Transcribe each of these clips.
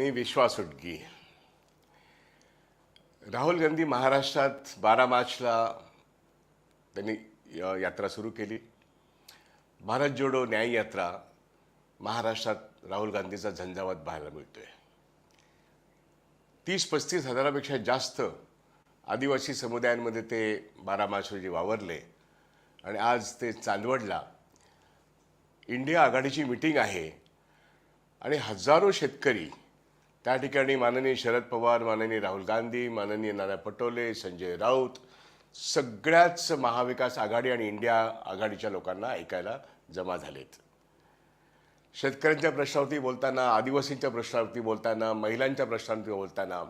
मी विश्वास उडगी राहुल गांधी महाराष्ट्रात बारा मार्चला त्यांनी यात्रा सुरू केली. भारत जोडो न्याय यात्रा महाराष्ट्रात राहुल गांधीचा झंझावात पाहायला मिळतोय. तीस पस्तीस हजारापेक्षा जास्त आदिवासी समुदायांमध्ये ते बारा मार्च रोजी वावरले आणि आज ते चांदवडला इंडिया आघाडीची मिटिंग आहे आणि हजारो शेतकरी त्या ठिकाणी माननीय शरद पवार माननीय राहुल गांधी माननीय नाना पटोले संजय राऊत सगळ्याच महाविकास आघाडी आणि इंडिया आघाडीच्या लोकांना ऐकायला जमा झालेत. शेतकऱ्यांच्या प्रश्नावरती बोलताना आदिवासींच्या प्रश्नावरती बोलताना महिलांच्या प्रश्नावरती बोलताना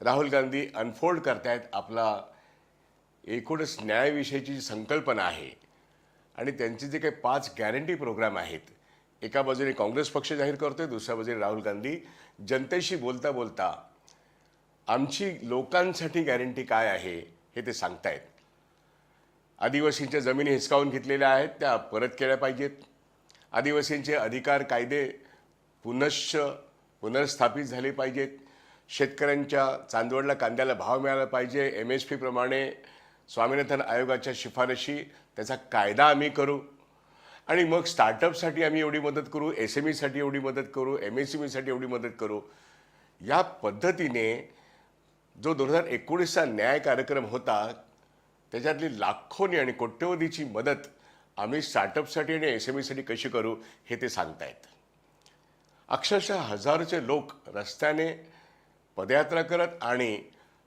राहुल गांधी अनफोल्ड करतायत आपला एकूणच न्यायाविषयीची जी संकल्पना आहे आणि त्यांचे जे काही पाच गॅरंटी प्रोग्राम आहेत एका बाजूने काँग्रेस पक्ष जाहीर करतोय दुसऱ्या बाजूने राहुल गांधी. जनतेशी बोलता बोलता आमची लोकांसाठी गॅरंटी काय आहे हे ते सांगतायत. आदिवासींच्या जमिनी हिसकावून घेतलेल्या आहेत त्या परत केल्या पाहिजेत. आदिवासींचे अधिकार कायदे पुनश्च पुनर्स्थापित झाले पाहिजेत. शेतकऱ्यांच्या चांदवडला कांद्याला भाव मिळाला पाहिजे. एम एस पीप्रमाणे स्वामीनाथन आयोगाच्या शिफारशी त्याचा कायदा आम्ही करू. आणि मग स्टार्टअपसाठी आम्ही एवढी मदत करू एस एम ईसाठी एवढी मदत करू एम एस एम ईसाठी एवढी मदत करू. या पद्धतीने जो दोन हजार एकोणीसचा न्याय कार्यक्रम होता त्याच्यातली लाखोनी आणि कोट्यवधीची मदत आम्ही स्टार्टअपसाठी आणि एस एम ईसाठी कशी करू हे ते सांगतायत अक्षरशः हजारोचे लोक रस्त्याने पदयात्रा करत आणि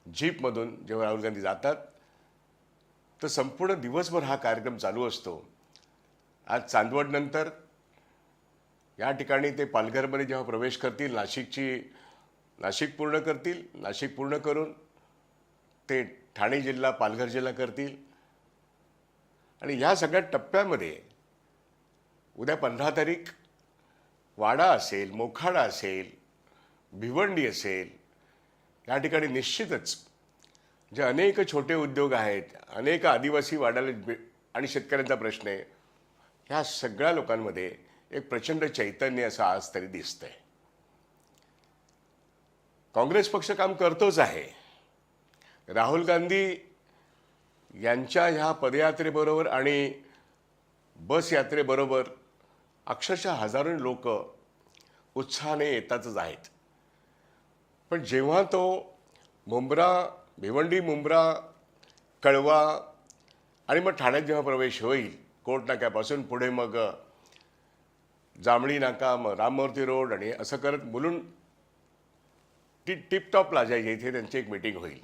जीपमधून जेव्हा राहुल गांधी जातात तर संपूर्ण दिवसभर हा कार्यक्रम चालू असतो. आज चांदवडनंतर या ठिकाणी ते पालघरमध्ये जेव्हा प्रवेश करतील नाशिकची नाशिक पूर्ण करतील नाशिक पूर्ण करून ते ठाणे जिल्हा पालघर जिल्हा करतील. आणि ह्या सगळ्या टप्प्यामध्ये उद्या पंधरा तारीख वाडा असेल मोखाडा असेल भिवंडी असेल या ठिकाणी निश्चितच जे अनेक छोटे उद्योग आहेत अनेक आदिवासी वाड्याला आणि शेतकऱ्यांचा प्रश्न आहे ह्या सगळ्या लोकांमध्ये एक प्रचंड चैतन्य असं आज तरी दिसतंय. काँग्रेस पक्ष काम करतोच आहे. राहुल गांधी यांच्या ह्या पदयात्रेबरोबर आणि बस यात्रेबरोबर अक्षरशः हजारो लोक उत्साहाने येतातच आहेत. पण जेव्हा तो मुंब्रा भिवंडी मुंब्रा कळवा आणि मग ठाण्यात जेव्हा प्रवेश होईल कोर्ट नाक्यापासून पुढे मग जांभळी नाका मग राममूर्ती रोड आणि असं करत मुलून टी टिपटॉप प्लाझा इथे त्यांची एक मिटिंग होईल.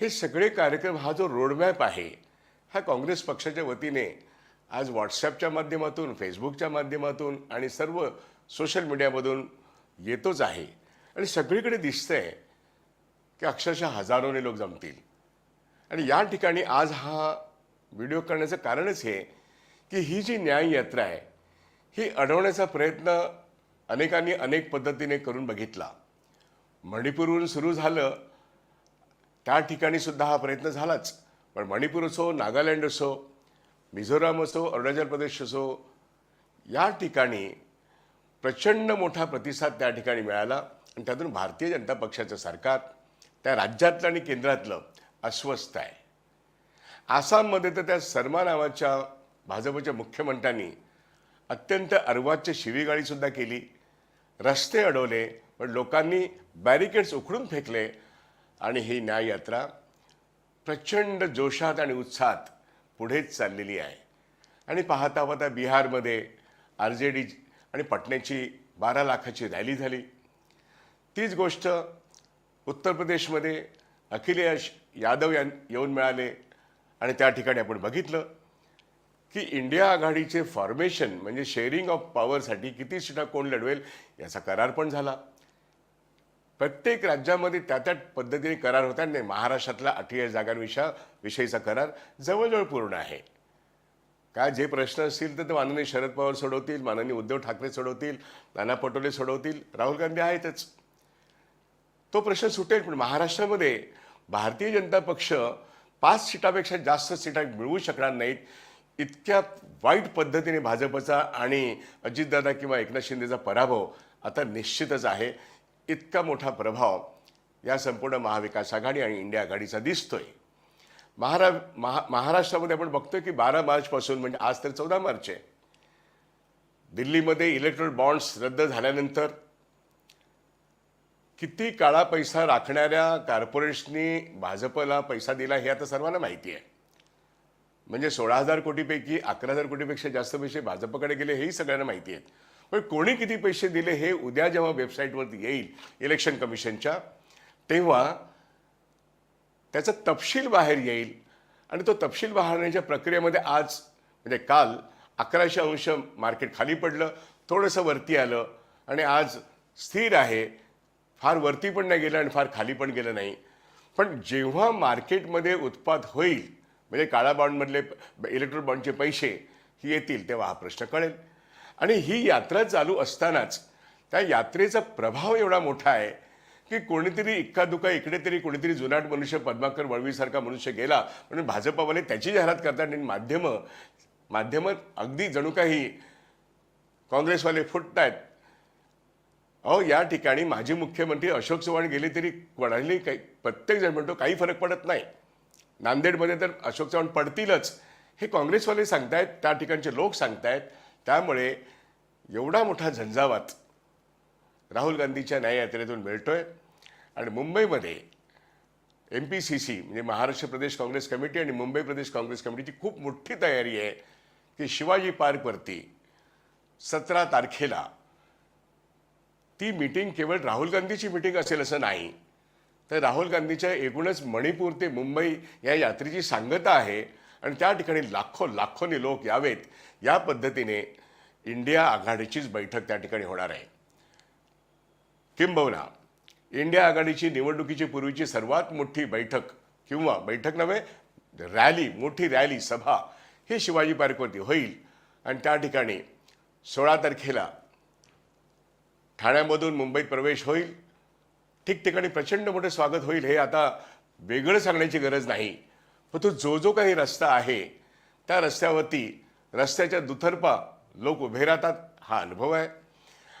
हे सगळे कार्यक्रम हा जो रोडमॅप आहे हा काँग्रेस पक्षाच्या वतीने आज व्हॉट्सॲपच्या माध्यमातून फेसबुकच्या माध्यमातून आणि सर्व सोशल मीडियामधून येतोच आहे. आणि सगळीकडे दिसतंय की अक्षरशः हजारोने लोक जमतील. आणि या ठिकाणी आज हा व्हिडिओ करण्याचं कारणच हे की ही जी न्याय यात्रा आहे ही अडवण्याचा प्रयत्न अनेकांनी अनेक पद्धतीने करून बघितला. मणिपूरवरून सुरू झालं त्या ठिकाणी सुद्धा हा प्रयत्न झालाच. पण मणिपूर असो नागालँड असो मिझोराम असो अरुणाचल प्रदेश असो या ठिकाणी प्रचंड मोठा प्रतिसाद त्या ठिकाणी मिळाला. आणि त्यातून भारतीय जनता पक्षाचं सरकार त्या राज्यातलं आणि केंद्रातलं अस्वस्थ आहे. आसाममध्ये तर त्या सरमा नावाच्या भाजपच्या मुख्यमंत्र्यांनी अत्यंत अर्वाच्य शिवीगाळीसुद्धा केली. रस्ते अडवले पण लोकांनी बॅरिकेड्स उखडून फेकले आणि ही न्याय यात्रा प्रचंड जोशात आणि उत्साहात पुढेच चाललेली आहे. आणि पाहता पाहता बिहारमध्ये आर जे डी आणि पटण्याची बारा लाखाची रॅली झाली. तीच गोष्ट उत्तर प्रदेशमध्ये अखिलेश यादव यां येऊन मिळाले आणि त्या ठिकाणी आपण बघितलं. की इंडिया आघाडीचे फॉर्मेशन म्हणजे शेअरिंग ऑफ पॉवरसाठी किती सीटा कोण लढवेल याचा करार पण झाला. प्रत्येक राज्यामध्ये त्या त्या पद्धतीने करार होता नाही महाराष्ट्रातला अठ्ठेचाळीस जागांविषयी विषयीचा करार जवळजवळ पूर्ण आहे. काय जे प्रश्न असतील तर ते माननीय शरद पवार सोडवतील माननीय उद्धव ठाकरे सोडवतील नाना पटोले सोडवतील राहुल गांधी आहेतच. तो प्रश्न सुटेल पण महाराष्ट्रामध्ये भारतीय जनता पक्ष पाच सीटापेक्षा जास्त सीटा मिळवू शकणार नाहीत इतक्या वाईट पद्धतीने भाजपचा आणि अजितदादा किंवा एकनाथ शिंदेचा पराभव आता निश्चितच आहे. इतका मोठा प्रभाव या संपूर्ण महाविकास आघाडी आणि इंडिया आघाडीचा दिसतोय. महारा महा महाराष्ट्रामध्ये आपण बघतोय की बारा मार्चपासून म्हणजे आज तर चौदा मार्च आहे. दिल्लीमध्ये इलेक्ट्रॉनिक बॉन्ड्स रद्द झाल्यानंतर किती काळा पैसा राखणाऱ्या कॉर्पोरेट्सनी भाजपला पैसा दिला हे आता सर्वांना माहिती आहे. म्हणजे सोळा हजार कोटीपैकी अकरा हजार कोटीपेक्षा जास्त पैसे भाजपकडे गेले हेही सगळ्यांना माहिती आहेत. पण कोणी किती पैसे दिले हे उद्या जेव्हा वेबसाईटवरती येईल इलेक्शन कमिशनच्या तेव्हा त्याचा तपशील बाहेर येईल. आणि तो तपशील बाहेरण्याच्या प्रक्रियेमध्ये आज म्हणजे काल अकराशे अंश मार्केट खाली पडलं थोडंसं वरती आलं आणि आज स्थिर आहे. फार वरती पण नाही गेलं आणि फार खाली पण गेलं नाही. पण जेव्हा मार्केटमध्ये उत्पाद होईल म्हणजे काळा बॉन्डमधले इलेक्ट्रॉन बॉन्डचे पैसे ही येतील तेव्हा हा प्रश्न कळेल. आणि ही यात्रा चालू असतानाच त्या यात्रेचा प्रभाव एवढा मोठा आहे की कोणीतरी इक्कादुका इकडे तरी कोणीतरी जुनाट मनुष्य पद्माकर वळवीसारखा मनुष्य गेला. म्हणून भाजपवाले त्याची जाहिरात करतात आणि माध्यमं माध्यमं अगदी जणू काही काँग्रेसवाले फुटतायत. अहो या ठिकाणी माजी मुख्यमंत्री अशोक चव्हाण गेले तरी कोणालाही काही प्रत्येकजण म्हणतो काही फरक पडत नाही. नांदेडमध्ये तर अशोक चव्हाण पडतीलच. हे काँग्रेसवाले सांगतायत त्या ठिकाणचे लोक सांगतायत. त्यामुळे एवढा मोठा झंझावात राहुल गांधीच्या न्याययात्रेतून मिळतोय. आणि मुंबईमध्ये एम पी सी सी म्हणजे महाराष्ट्र प्रदेश काँग्रेस कमिटी आणि मुंबई प्रदेश काँग्रेस कमिटीची खूप मोठी तयारी आहे की शिवाजी पार्कवरती सतरा तारखेला ती मीटिंग केवळ राहुल गांधीची मीटिंग असेल असं नाही. तर राहुल गांधीच्या एकूणच मणिपूर ते मुंबई या यात्रेची सांगता आहे. आणि त्या ठिकाणी लाखो लाखोनी लोक यावेत. या पद्धतीने इंडिया आघाडीचीच बैठक त्या ठिकाणी होणार आहे. किंबहुना इंडिया आघाडीची निवडणुकीची पूर्वीची सर्वात मोठी बैठक किंवा बैठक नव्हे रॅली मोठी रॅली सभा ही शिवाजी पार्कवरती होईल. आणि त्या ठिकाणी सोळा तारखेला ठाण्यामधून मुंबईत प्रवेश होईल. ठिकठिकाणी प्रचंड मोठं स्वागत होईल हे आता वेगळं सांगण्याची गरज नाही. पण तो जो जो काही रस्ता आहे त्या रस्त्यावरती रस्त्याच्या दुतर्फा लोक उभे राहतात हा अनुभव आहे.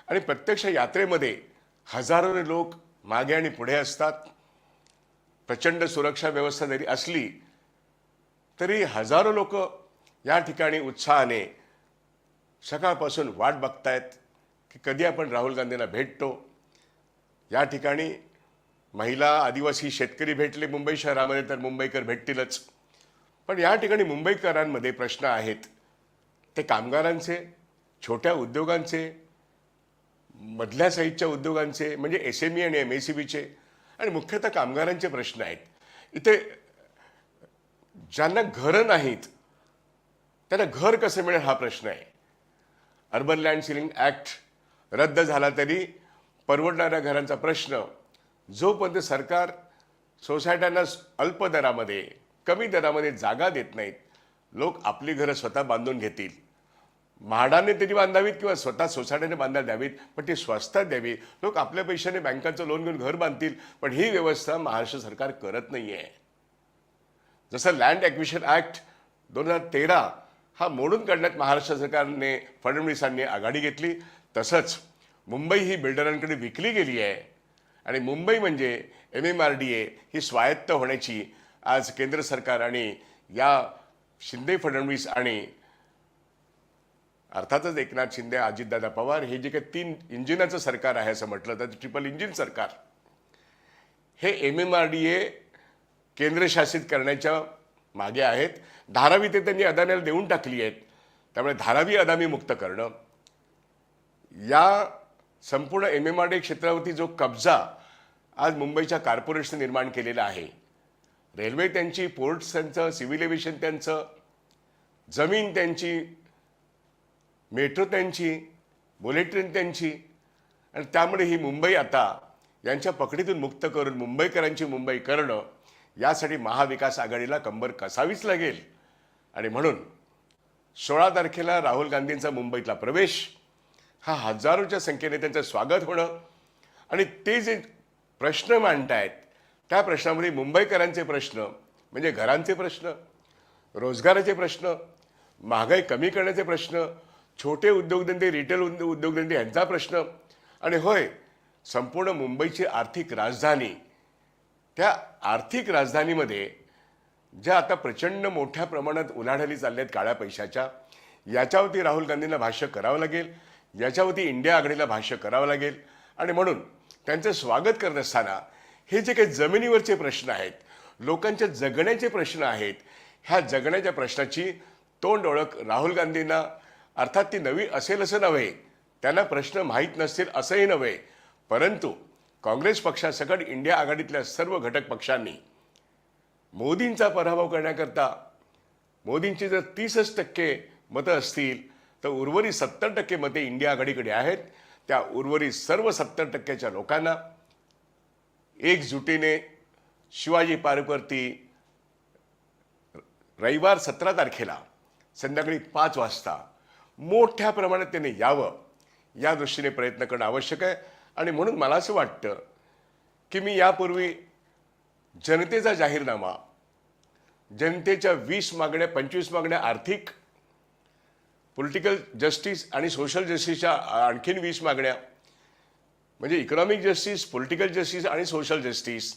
आणि प्रत्यक्ष यात्रेमध्ये हजारो लोक मागे आणि पुढे असतात. प्रचंड सुरक्षा व्यवस्था जरी असली तरी हजारो लोक या ठिकाणी उत्साहाने सकाळपासून वाट बघतायत की कधी आपण राहुल गांधींना भेटतो या ठिकाणी महिला आदिवासी शेतकरी भेटले मुंबई शहरामध्ये तर मुंबईकर भेटतीलच. पण या ठिकाणी मुंबईकरांमध्ये प्रश्न आहेत. ते कामगारांचे छोट्या उद्योगांचे मधल्या साईजच्या उद्योगांचे म्हणजे एस एम ई आणि एम एस सी बीचे आणि मुख्यतः कामगारांचे प्रश्न आहेत. इथे ज्यांना घरं नाहीत त्यांना घर कसं मिळेल हा प्रश्न आहे. अर्बन लँड सिलिंग ॲक्ट रद्द झाला तरी परवडणाऱ्या घरांचा प्रश्न जोपर्यंत सरकार सोसायट्यांना अल्प दरामध्ये कमी दरामध्ये जागा देत नाहीत लोक आपली घरं स्वतः बांधून घेतील. म्हाडाने तरी बांधावीत किंवा स्वतः सोसायटीने बांधायला द्यावीत पण ती स्वस्तात द्यावी. लोक आपल्या पैशाने बँकांचं लोन घेऊन घर बांधतील पण ही व्यवस्था महाराष्ट्र सरकार करत नाही आहे जसं लँड ॲक्विशन ॲक्ट दोन हजार तेरा हा मोडून काढण्यात महाराष्ट्र सरकारने फडणवीसांनी आघाडी घेतली तसंच मुंबई ही बिल्डरांकडे विकली गेली आहे. आणि मुंबई म्हणजे M M R D A ही स्वायत्त होण्याची आज केंद्र सरकार आणि या शिंदे फडणवीस आणि अर्थातच एकनाथ शिंदे अजितदादा पवार हे जे काही तीन इंजिनाचं सरकार आहे असं म्हटलं तर ट्रिपल इंजिन सरकार. हे M M R D A केंद्रशासित करण्याच्या मागे आहेत. धारावी ते त्यांनी अदानीला देऊन टाकली आहेत. त्यामुळे धारावी अदामी मुक्त करणं या संपूर्ण एम एम आर डी क्षेत्रावरती जो कब्जा आज मुंबईच्या कॉर्पोरेशन निर्माण केलेला आहे. रेल्वे त्यांची पोर्ट्स त्यांचं सिव्हिल एव्हिएशन त्यांचं जमीन त्यांची मेट्रो त्यांची बुलेट ट्रेन त्यांची आणि त्यामुळे ही मुंबई आता यांच्या पकडीतून मुक्त करून मुंबईकरांची मुंबई करणं यासाठी महाविकास आघाडीला कंबर कसावीच लागेल. आणि म्हणून सोळा तारखेला राहुल गांधींचा मुंबईतला प्रवेश हा हजारोच्या संख्येने त्यांचं स्वागत होणं. आणि ते जे प्रश्न मांडतायत त्या प्रश्नामध्ये मुंबईकरांचे प्रश्न म्हणजे घरांचे प्रश्न रोजगाराचे प्रश्न महागाई कमी करण्याचे प्रश्न छोटे उद्योगधंदे रिटेल उद्योगधंदे यांचा प्रश्न आणि होय संपूर्ण मुंबईची आर्थिक राजधानी त्या आर्थिक राजधानीमध्ये ज्या आता प्रचंड मोठ्या प्रमाणात उलाढाली चालल्या आहेत काळ्या पैशाच्या याच्यावरती राहुल गांधींना भाष्य करावं लागेल. याच्यावरती इंडिया आघाडीला भाष्य करावं लागेल. आणि म्हणून त्यांचं स्वागत करत असताना हे जे काही जमिनीवरचे प्रश्न आहेत लोकांच्या जगण्याचे प्रश्न आहेत ह्या जगण्याच्या प्रश्नाची तोंड ओळख राहुल गांधींना अर्थात ती नवी असेल असं नव्हे त्यांना प्रश्न माहीत नसतील असंही नव्हे परंतु काँग्रेस पक्षासकट इंडिया आघाडीतल्या सर्व घटक पक्षांनी मोदींचा पराभव करण्याकरता मोदींची जर तीसच टक्के मतं असतील तर उर्वरित सत्तर टक्के मते इंडिया आघाडीकडे आहेत. त्या उर्वरित सर्व सत्तर टक्क्याच्या लोकांना एकजुटीने शिवाजी पार्कवरती रविवार सतरा तारखेला संध्याकाळी पाच वाजता मोठ्या प्रमाणात त्याने यावं या दृष्टीने प्रयत्न करणं आवश्यक आहे. आणि म्हणून मला असं वाटतं की मी यापूर्वी जनतेचा जाहीरनामा जनतेच्या वीस मागण्या पंचवीस मागण्या आर्थिक पॉलिटिकल जस्टिस आणि सोशल जस्टिसच्या आणखीन वीस मागण्या. म्हणजे इकॉनॉमिक जस्टिस पॉलिटिकल जस्टिस आणि सोशल जस्टिस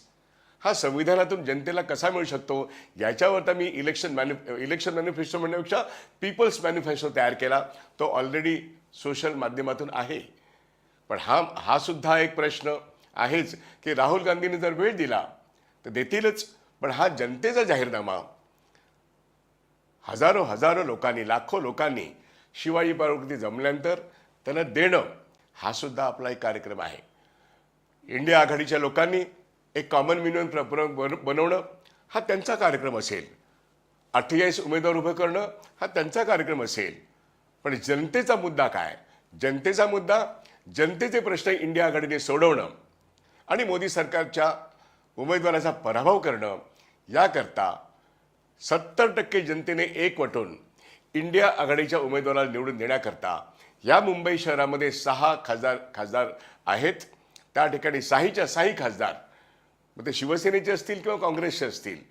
हा संविधानातून जनतेला कसा मिळू शकतो? याच्यावर तर मी इलेक्शन मॅन्यु इलेक्शन मॅनिफेस्टो म्हणण्यापेक्षा पीपल्स मॅनिफेस्टो तयार केला. तो ऑलरेडी सोशल माध्यमातून आहे. पण हा हा सुद्धा एक प्रश्न आहेच की राहुल गांधींनी जर वेळ दिला तर देतीलच. पण हा जनतेचा जाहीरनामा हजारो हजारो लोकांनी लाखो लोकांनी शिवाजी पार्वती जमल्यानंतर त्यांना देणं हा सुद्धा आपला एक कार्यक्रम आहे. इंडिया आघाडीच्या लोकांनी एक कॉमन मिनिमम प्र प्र- बन- बनवणं हा त्यांचा कार्यक्रम असेल. अठ्ठेचाळीस उमेदवार उभं करणं हा त्यांचा कार्यक्रम असेल. पण जनतेचा मुद्दा काय? जनतेचा मुद्दा जनतेचे प्रश्न इंडिया आघाडीने सोडवणं आणि मोदी सरकारच्या उमेदवाराचा पराभव करणं याकरता सत्तर टक्के जनतेने एकवटून इंडिया आघाडीच्या उमेदवाराला निवडून देण्याकरता या मुंबई शहरामध्ये सहा खासदार खासदार आहेत. त्या ठिकाणी साहीच्या साही खासदार मग ते शिवसेनेचे असतील किंवा काँग्रेसचे असतील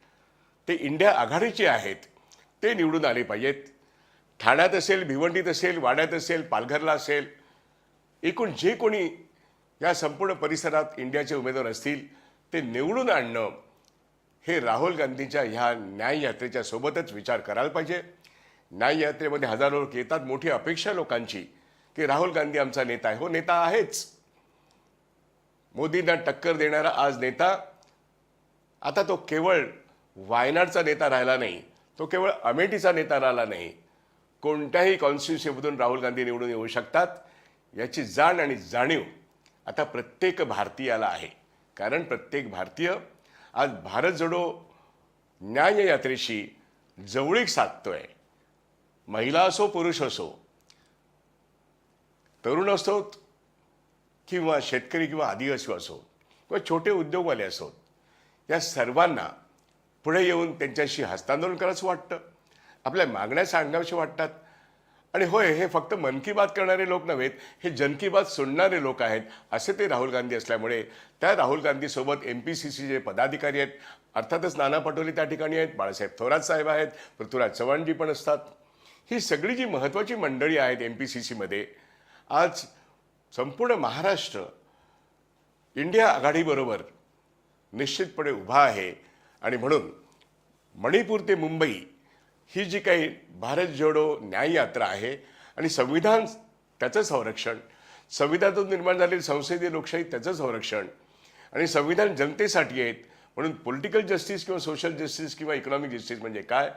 ते इंडिया आघाडीचे आहेत ते निवडून आले पाहिजेत. ठाण्यात असेल भिवंडीत असेल वाड्यात असेल पालघरला असेल एकूण जे कोणी या संपूर्ण परिसरात इंडियाचे उमेदवार असतील ते निवडून आणणं हे राहुल गांधींच्या ह्या न्याय यात्रेच्या सोबतच विचार करायला पाहिजे. न्याय यात्रेमध्ये हजारो लोक येतात मोठी अपेक्षा लोकांची. की राहुल गांधी आमचा नेता आहे. हो नेता आहेच. मोदींना टक्कर देणारा आज नेता आता तो केवळ वायनाडचा नेता राहिला नाही तो केवळ अमेठीचा नेता राहिला नाही. कोणत्याही कॉन्स्टिट्युन्सीमधून राहुल गांधी निवडून येऊ शकतात. याची जाण आणि जाणीव आता प्रत्येक भारतीयाला आहे. कारण प्रत्येक भारतीय आज भारत जोडो न्याय यात्रेशी जवळीक साधतोय. महिला असो पुरुष असो तरुण असोत किंवा शेतकरी किंवा आदिवासी असो किंवा छोटे उद्योगवाले असोत या सर्वांना पुढे येऊन त्यांच्याशी हस्तांदोलन करायचं वाटतं. आपल्या मागण्या सांगाव्याशी वाटतात. आणि होय हे फक्त मन की बात करणारे लोक नव्हेत हे जन की बात सोडणारे लोक आहेत असे ते राहुल गांधी असल्यामुळे त्या राहुल गांधीसोबत एम पी सी सी जे पदाधिकारी आहेत. अर्थातच नाना पटोले त्या ठिकाणी आहेत बाळासाहेब थोरात साहेब आहेत पृथ्वीराज चव्हाणजी पण असतात. ही सगळी जी महत्त्वाची मंडळी आहेत एम पी सी सीमध्ये आज संपूर्ण महाराष्ट्र इंडिया आघाडीबरोबर निश्चितपणे उभा आहे आणि म्हणून मणिपूर ते मुंबई ही जी काही भारत जोडो न्याय यात्रा आहे आणि संविधान त्याचं संरक्षण संविधानातून निर्माण झालेली संसदीय लोकशाही त्याचं संरक्षण आणि संविधान जनतेसाठी आहेत म्हणून पॉलिटिकल जस्टिस किंवा सोशल जस्टिस किंवा इकॉनॉमिक जस्टिस म्हणजे काय?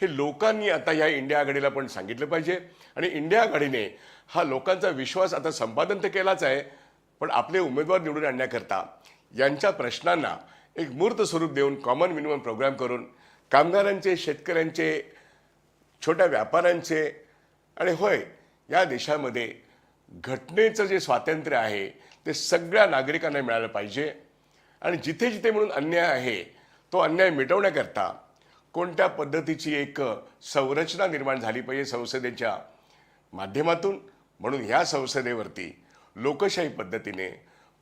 हे लोकांनी आता या इंडिया आघाडीला पण सांगितलं पाहिजे. आणि इंडिया आघाडीने हा लोकांचा विश्वास आता संपादन तर केलाच आहे पण आपले उमेदवार निवडून आणण्याकरता यांच्या प्रश्नांना एक मूर्त स्वरूप देऊन कॉमन मिनिमम प्रोग्राम करून कामगारांचे शेतकऱ्यांचे छोट्या व्यापाऱ्यांचे आणि होय या देशामध्ये घटनेचं जे स्वातंत्र्य आहे ते सगळ्या नागरिकांना मिळालं पाहिजे. आणि जिथे जिथे म्हणून अन्याय आहे तो अन्याय मिटवण्याकरता कोणत्या पद्धतीची एक संरचना निर्माण झाली पाहिजे संसदेच्या माध्यमातून? म्हणून ह्या संसदेवरती लोकशाही पद्धतीने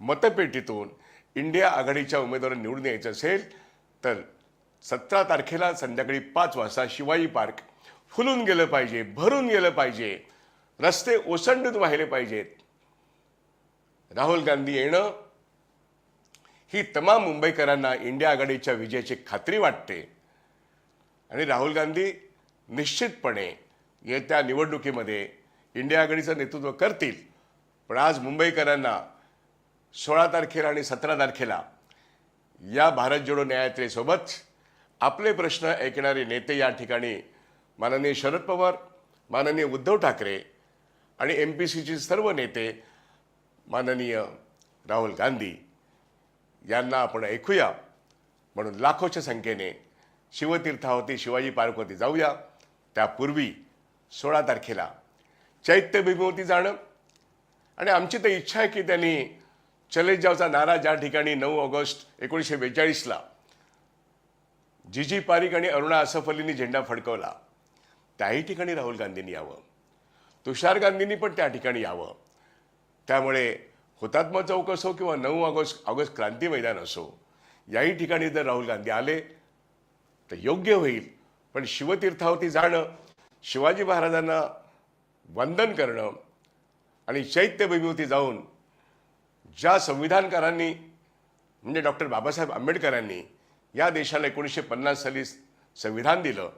मतपेटीतून इंडिया आघाडीच्या उमेदवार निवडून यायचं असेल तर सतरा तारखेला संध्याकाळी पाच वाजता शिवाजी पार्क फुलून गेलं पाहिजे भरून गेलं पाहिजे रस्ते ओसंडून वाहिले पाहिजेत. राहुल गांधी येणं ही तमाम मुंबईकरांना इंडिया आघाडीच्या विजयाची खात्री वाटते. आणि राहुल गांधी निश्चितपणे येत्या निवडणुकीमध्ये इंडिया आघाडीचं नेतृत्व करतील. पण आज मुंबईकरांना सोळा तारखेला आणि सतरा तारखेला या भारत जोडो न्यायात्रेसोबत आपले प्रश्न ऐकणारे नेते या ठिकाणी माननीय शरद पवार माननीय उद्धव ठाकरे आणि एम पी सीचे सर्व नेते माननीय राहुल गांधी यांना आपण ऐकूया म्हणून लाखोच्या संख्येने शिवतीर्थावती शिवाजी पार्कवरती जाऊया. त्यापूर्वी सोळा तारखेला चैत्यभूमीवरती जाणं. आणि आमची तर इच्छा आहे की त्यांनी चले जावचा नारा ज्या ठिकाणी नऊ ऑगस्ट एकोणीसशे बेचाळीसला जीजी पारिक आणि अरुणा असफ अलींनी झेंडा फडकवला. त्याही ठिकाणी राहुल गांधींनी यावं. तुषार गांधींनी पण त्या ठिकाणी यावं. त्यामुळे हुतात्मा चौक असो किंवा नऊ ऑगस्ट ऑगस्ट क्रांती मैदान असो याही ठिकाणी जर राहुल गांधी आले तर योग्य होईल. पण शिवतीर्थावरती जाणं शिवाजी महाराजांना वंदन करणं आणि चैत्यभूमीवरती जाऊन ज्या संविधानकारांनी म्हणजे डॉक्टर बाबासाहेब आंबेडकरांनी या देशाला एकोणीसशे पन्नास साली संविधान दिलं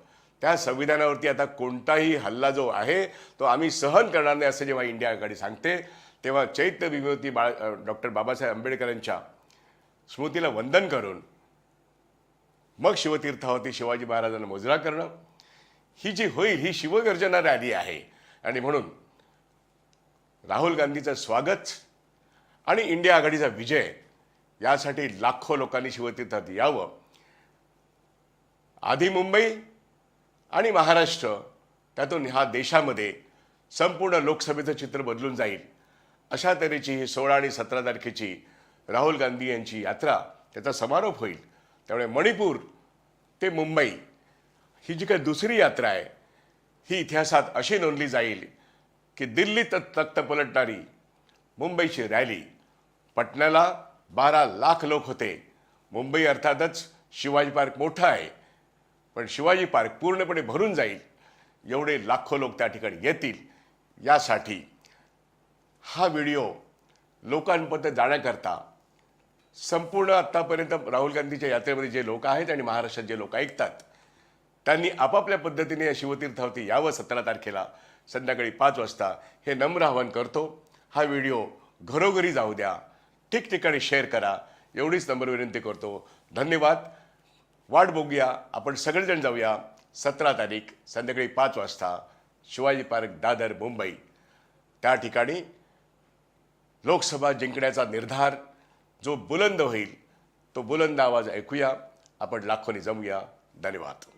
त्या संविधानावरती आता कोणताही हल्ला जो आहे तो आम्ही सहन करणार नाही असं जेव्हा इंडिया आघाडी सांगते तेव्हा चैत्यभूमीवरती बाळ डॉक्टर बाबासाहेब आंबेडकरांच्या स्मृतीला वंदन करून मग शिवतीर्थावरती शिवाजी महाराजांना मुजरा करणं. ही जी होईल ही शिवगर्जना रॅली आहे. आणि म्हणून राहुल गांधीचं स्वागत आणि इंडिया आघाडीचा विजय यासाठी लाखो लोकांनी शिवतीर्थात यावं. आधी मुंबई आणि महाराष्ट्र त्यातून ह्या देशामध्ये संपूर्ण लोकसभेचं चित्र बदलून जाईल. अशा तऱ्हेची ही सोळा आणि सतरा तारखेची राहुल गांधी यांची यात्रा त्याचा समारोप होईल. त्यामुळे मणिपूर ते मुंबई ही जी काही दुसरी यात्रा आहे ही इतिहासात अशी नोंदली जाईल की दिल्ली तक तख्त पलटणारी मुंबईची रॅली पटण्याला बारा लाख लोक होते. मुंबई अर्थातच शिवाजी पार्क मोठा आहे पण शिवाजी पार्क पूर्णपणे भरून जाईल. एवढे लाखो लोक त्या ठिकाणी येतील. यासाठी हा व्हिडिओ लोकांपर्यंत जाण्याकरता संपूर्ण आत्तापर्यंत राहुल गांधीच्या यात्रेमध्ये जे लोक आहेत आणि महाराष्ट्रात जे लोक ऐकतात त्यांनी आपापल्या पद्धतीने या शिवतीर्थावरती यावं सतरा तारखेला संध्याकाळी पाच वाजता हे नम्र आवाहन करतो. हा व्हिडिओ घरोघरी जाऊ द्या ठिकठिकाणी शेअर करा एवढीच नम्र विनंती करतो. धन्यवाद. वाट बघूया. आपण सगळेजण जाऊया. सतरा तारीख संध्याकाळी पाच वाजता शिवाजी पार्क दादर मुंबई. त्या ठिकाणी लोकसभा जिंकण्याचा निर्धार जो बुलंद होईल तो बुलंद आवाज ऐकूया. आपण लाखोनी जमूया. धन्यवाद.